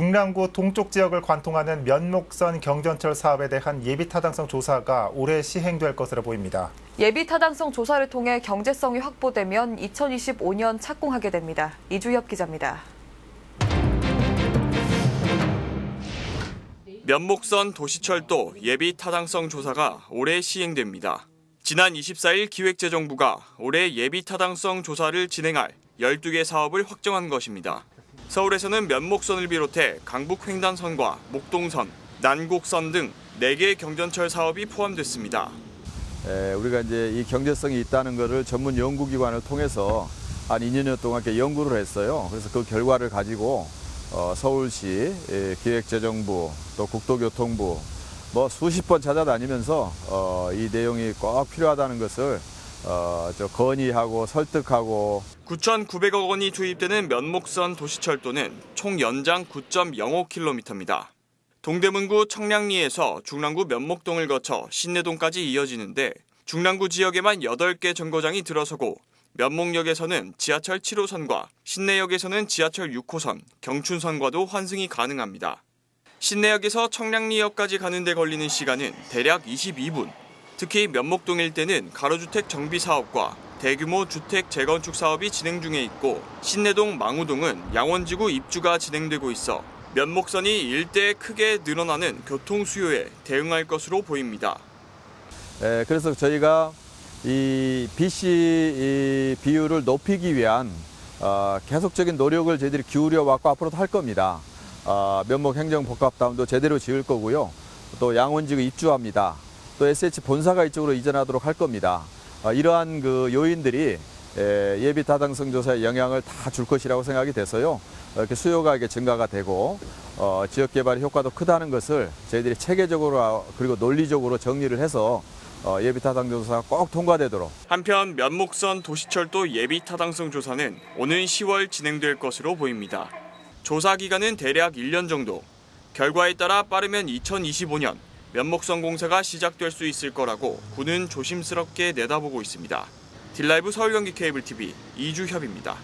중랑구 동쪽 지역을 관통하는 면목선 경전철 사업에 대한 예비 타당성 조사가 올해 시행될 것으로 보입니다. 예비 타당성 조사를 통해 경제성이 확보되면 2025년 착공하게 됩니다. 이주엽 기자입니다. 면목선 도시철도 예비 타당성 조사가 올해 시행됩니다. 지난 24일 기획재정부가 올해 예비 타당성 조사를 진행할 12개 사업을 확정한 것입니다. 서울에서는 면목선을 비롯해 강북 횡단선과 목동선, 난곡선 등 4개 경전철 사업이 포함됐습니다. 에, 우리가 이제 이 경제성이 있다는 것을 전문 연구기관을 통해서 한 2년여 동안 연구를 했어요. 그래서 그 결과를 가지고 어, 서울시 에, 기획재정부 또 국토교통부 뭐 수십 번 찾아다니면서 어, 이 내용이 꼭 필요하다는 것을 어, 저 건의하고 설득하고 9,900억 원이 투입되는 면목선 도시철도는 총 연장 9.05km입니다. 동대문구 청량리에서 중랑구 면목동을 거쳐 신내동까지 이어지는데 중랑구 지역에만 8개 정거장이 들어서고 면목역에서는 지하철 7호선과 신내역에서는 지하철 6호선, 경춘선과도 환승이 가능합니다. 신내역에서 청량리역까지 가는 데 걸리는 시간은 대략 22분. 특히 면목동 일대는 가로주택 정비 사업과 대규모 주택 재건축 사업이 진행 중에 있고 신내동 망우동은 양원지구 입주가 진행되고 있어 면목선이 일대에 크게 늘어나는 교통 수요에 대응할 것으로 보입니다. 에, 그래서 저희가 이 BC 이 비율을 높이기 위한 어, 계속적인 노력을 저희들이 기울여 왔고 앞으로도 할 겁니다. 어, 면목 행정 복합 다운도 제대로 지을 거고요. 또 양원지구 입주합니다. 또 SH 본사가 이쪽으로 이전하도록 할 겁니다. 어, 이러한 그 요인들이 에, 예비 타당성 조사에 영향을 다 줄 것이라고 생각이 돼서요. 어, 이렇게 수요가 이렇게 증가가 되고 어, 지역 개발의 효과도 크다는 것을 저희들이 체계적으로 아, 그리고 논리적으로 정리를 해서 어, 예비 타당성 조사가 꼭 통과되도록 한편 면목선 도시철도 예비 타당성 조사는 오는 10월 진행될 것으로 보입니다. 조사 기간은 대략 1년 정도. 결과에 따라 빠르면 2025년 면목선 공사가 시작될 수 있을 거라고 군은 조심스럽게 내다보고 있습니다. 딜라이브 서울 경기 케이블 TV 이주협입니다.